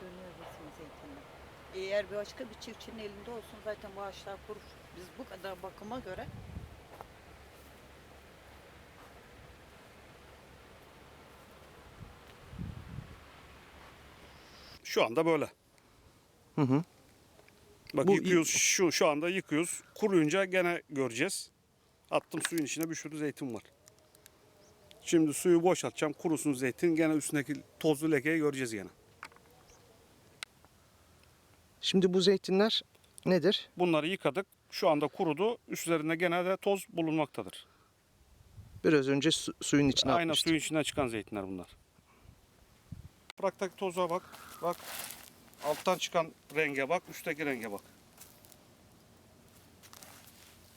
dönüyor resim zeytinler. Eğer bir başka bir çiftçinin elinde olsun zaten bu ağaçlar kurur. Biz bu kadar bakıma göre Şu anda böyle. Hı hı. Bak Bu- yıkıyoruz şu şu anda yıkıyoruz. Kuruyunca gene göreceğiz. Attım suyun içine bir sürü zeytin var. Şimdi suyu boşaltacağım. Kurusun zeytin. Gene üstündeki tozlu lekeyi göreceğiz gene. Şimdi bu zeytinler nedir? Bunları yıkadık. Şu anda kurudu. Üstlerinde gene de toz bulunmaktadır. Biraz önce su- suyun içine Aynen atmıştık. suyun içinden çıkan zeytinler bunlar. Yapraktaki toza bak. Bak. Alttan çıkan renge bak. Üstteki renge bak.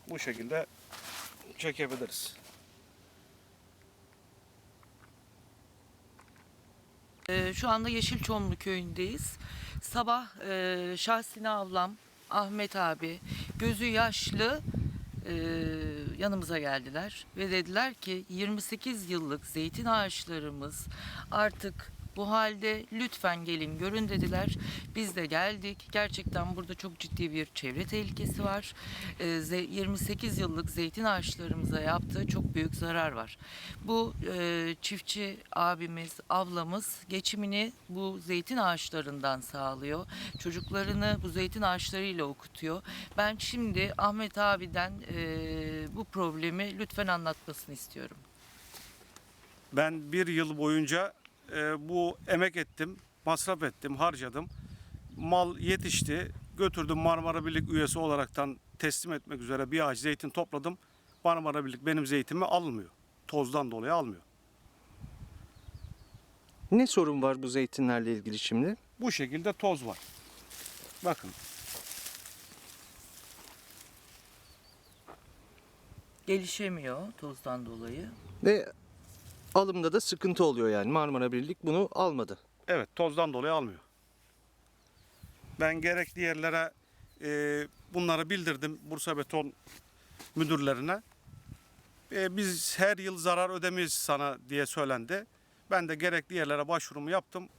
Bu şekilde çekebiliriz. Ee, Şu anda Yeşilçomlu köyündeyiz. Sabah e, Şahsine ablam, Ahmet abi, gözü yaşlı e, yanımıza geldiler ve dediler ki 28 yıllık zeytin ağaçlarımız artık bu halde lütfen gelin görün dediler. Biz de geldik. Gerçekten burada çok ciddi bir çevre tehlikesi var. E, ze- 28 yıllık zeytin ağaçlarımıza yaptığı çok büyük zarar var. Bu e, çiftçi abimiz, ablamız geçimini bu zeytin ağaçlarından sağlıyor. Çocuklarını bu zeytin ağaçlarıyla okutuyor. Ben şimdi Ahmet abiden e, bu problemi lütfen anlatmasını istiyorum. Ben bir yıl boyunca e, bu emek ettim, masraf ettim, harcadım. Mal yetişti. Götürdüm Marmara Birlik üyesi olaraktan teslim etmek üzere bir ağaç zeytin topladım. Marmara Birlik benim zeytimi almıyor. Tozdan dolayı almıyor. Ne sorun var bu zeytinlerle ilgili şimdi? Bu şekilde toz var. Bakın Gelişemiyor tozdan dolayı. Ve alımda da sıkıntı oluyor yani. Marmara Birlik bunu almadı. evet tozdan dolayı almıyor. Ben gerekli yerlere e, bunları bildirdim Bursa Beton müdürlerine. E, biz her yıl zarar ödemeyiz sana diye söylendi. Ben de gerekli yerlere başvurumu yaptım.